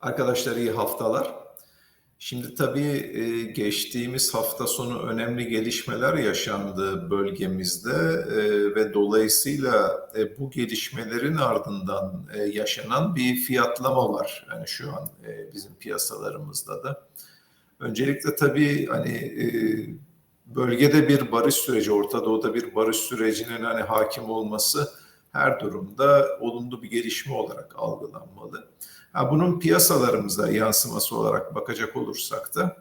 Arkadaşlar iyi haftalar. Şimdi tabii e, geçtiğimiz hafta sonu önemli gelişmeler yaşandı bölgemizde e, ve dolayısıyla e, bu gelişmelerin ardından yaşanan bir fiyatlama var. Yani şu an bizim piyasalarımızda da. Öncelikle tabii hani bölgede bir barış süreci, Orta Doğu'da bir barış sürecinin hani hakim olması her durumda olumlu bir gelişme olarak algılanmalı. Ha, bunun piyasalarımıza yansıması olarak bakacak olursak da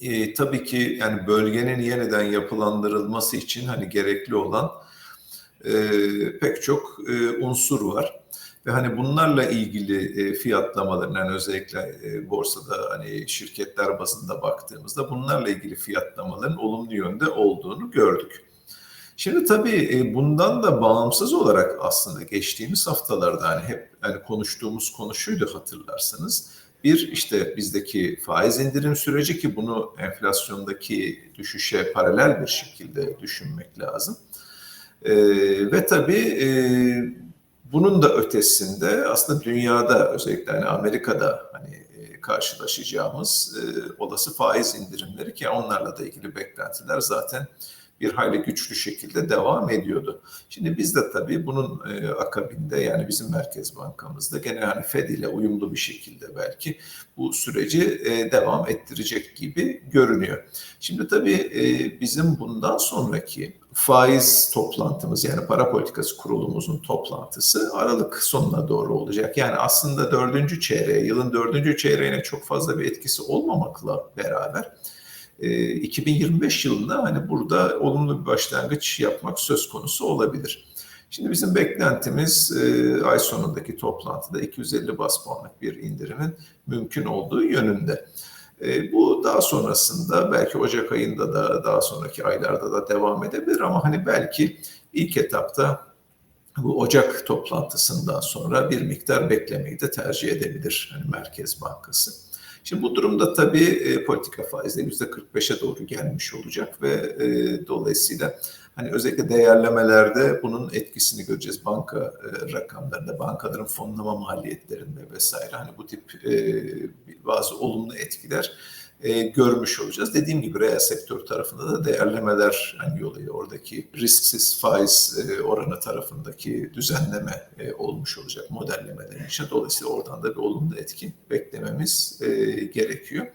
e, tabii ki yani bölgenin yeniden yapılandırılması için hani gerekli olan e, pek çok e, unsur var ve hani bunlarla ilgili e, fiyatlamaların yani özellikle e, borsada hani şirketler bazında baktığımızda bunlarla ilgili fiyatlamaların olumlu yönde olduğunu gördük. Şimdi tabii e, bundan da bağımsız olarak aslında geçtiğimiz haftalarda hani hep hani konuştuğumuz konu şuydu hatırlarsanız. Bir işte bizdeki faiz indirim süreci ki bunu enflasyondaki düşüşe paralel bir şekilde düşünmek lazım. Ee, ve tabii e, bunun da ötesinde aslında dünyada özellikle hani Amerika'da hani e, karşılaşacağımız e, olası faiz indirimleri ki onlarla da ilgili beklentiler zaten bir hayli güçlü şekilde devam ediyordu. Şimdi biz de tabii bunun e, akabinde yani bizim Merkez Bankamızda gene hani Fed ile uyumlu bir şekilde belki bu süreci e, devam ettirecek gibi görünüyor. Şimdi tabii e, bizim bundan sonraki faiz toplantımız yani para politikası kurulumuzun toplantısı Aralık sonuna doğru olacak. Yani aslında dördüncü çeyreğe, yılın dördüncü çeyreğine çok fazla bir etkisi olmamakla beraber 2025 ee, yılında hani burada olumlu bir başlangıç yapmak söz konusu olabilir. Şimdi bizim beklentimiz e, ay sonundaki toplantıda 250 bas puanlık bir indirimin mümkün olduğu yönünde. E, bu daha sonrasında belki Ocak ayında da daha sonraki aylarda da devam edebilir ama hani belki ilk etapta bu Ocak toplantısından sonra bir miktar beklemeyi de tercih edebilir hani Merkez Bankası. Şimdi bu durumda tabii e, politika faizleri yüzde 45'e doğru gelmiş olacak ve e, dolayısıyla hani özellikle değerlemelerde bunun etkisini göreceğiz. Banka e, rakamlarında, bankaların fonlama maliyetlerinde vesaire hani bu tip e, bazı olumlu etkiler e, görmüş olacağız. Dediğim gibi reel sektör tarafında da değerlemeler hani yoluyla oradaki risksiz faiz e, oranı tarafındaki düzenleme e, olmuş olacak modellemeden için. Dolayısıyla oradan da bir olumlu etki beklememiz e, gerekiyor.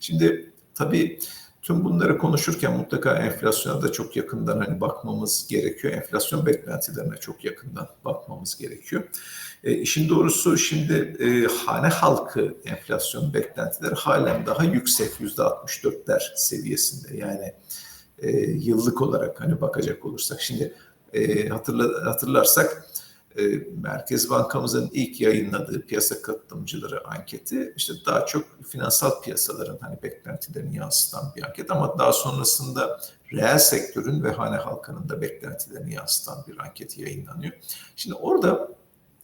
Şimdi tabii Tüm bunları konuşurken mutlaka enflasyona da çok yakından hani bakmamız gerekiyor. Enflasyon beklentilerine çok yakından bakmamız gerekiyor. E, işin doğrusu şimdi e, hane halkı enflasyon beklentileri halen daha yüksek yüzde 64'ler seviyesinde. Yani e, yıllık olarak hani bakacak olursak şimdi e, hatırla, hatırlarsak Merkez Bankamızın ilk yayınladığı piyasa katılımcıları anketi işte daha çok finansal piyasaların hani beklentilerini yansıtan bir anket ama daha sonrasında reel sektörün ve hane halkının da beklentilerini yansıtan bir anket yayınlanıyor. Şimdi orada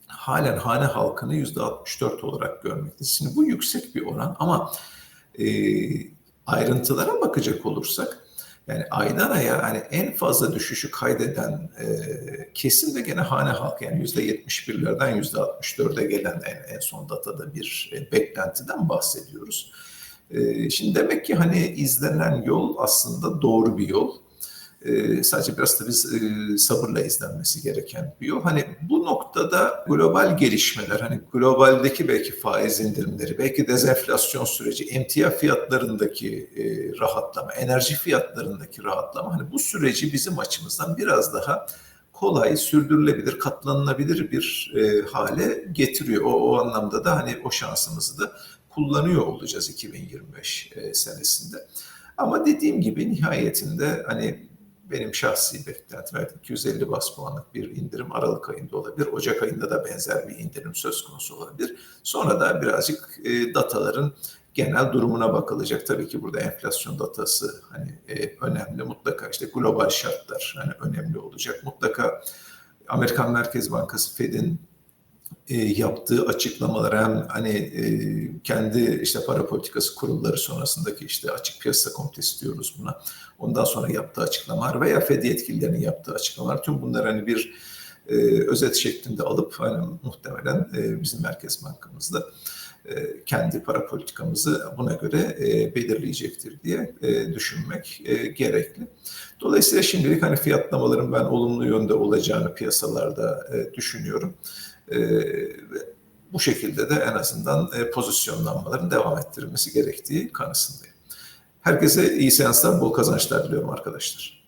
halen hane halkını yüzde 64 olarak görmekteyiz. Şimdi bu yüksek bir oran ama e, ayrıntılara bakacak olursak yani aydan aya hani en fazla düşüşü kaydeden e, kesim de gene hane halkı yani yüzde 71'lerden yüzde 64'e gelen en, en son datada bir e, beklentiden bahsediyoruz. E, şimdi demek ki hani izlenen yol aslında doğru bir yol. E, sadece biraz tabii e, sabırla izlenmesi gereken bir yol. Hani bu noktada global gelişmeler, hani globaldeki belki faiz indirimleri, belki dezenflasyon süreci, emtia fiyatlarındaki e, rahatlama, enerji fiyatlarındaki rahatlama, hani bu süreci bizim açımızdan biraz daha kolay, sürdürülebilir, katlanılabilir bir e, hale getiriyor. O, o anlamda da hani o şansımızı da kullanıyor olacağız 2025 e, senesinde. Ama dediğim gibi nihayetinde hani benim şahsi beklentim evet 250 bas puanlık bir indirim Aralık ayında olabilir. Ocak ayında da benzer bir indirim söz konusu olabilir. Sonra da birazcık e, dataların genel durumuna bakılacak. Tabii ki burada enflasyon datası hani e, önemli. Mutlaka işte global şartlar hani önemli olacak. Mutlaka Amerikan Merkez Bankası Fed'in e, yaptığı açıklamalar hem hani e, kendi işte para politikası kurulları sonrasındaki işte açık piyasa komitesi diyoruz buna. Ondan sonra yaptığı açıklamalar veya Fed yetkililerinin yaptığı açıklamalar tüm bunlar hani bir e, özet şeklinde alıp hani muhtemelen e, bizim Merkez Bankamızda e, kendi para politikamızı buna göre e, belirleyecektir diye e, düşünmek e, gerekli. Dolayısıyla şimdilik hani fiyatlamaların ben olumlu yönde olacağını piyasalarda e, düşünüyorum. E, ve bu şekilde de en azından e, pozisyonlanmaların devam ettirilmesi gerektiği kanısındayım. Herkese iyi seanslar, bol kazançlar diliyorum arkadaşlar.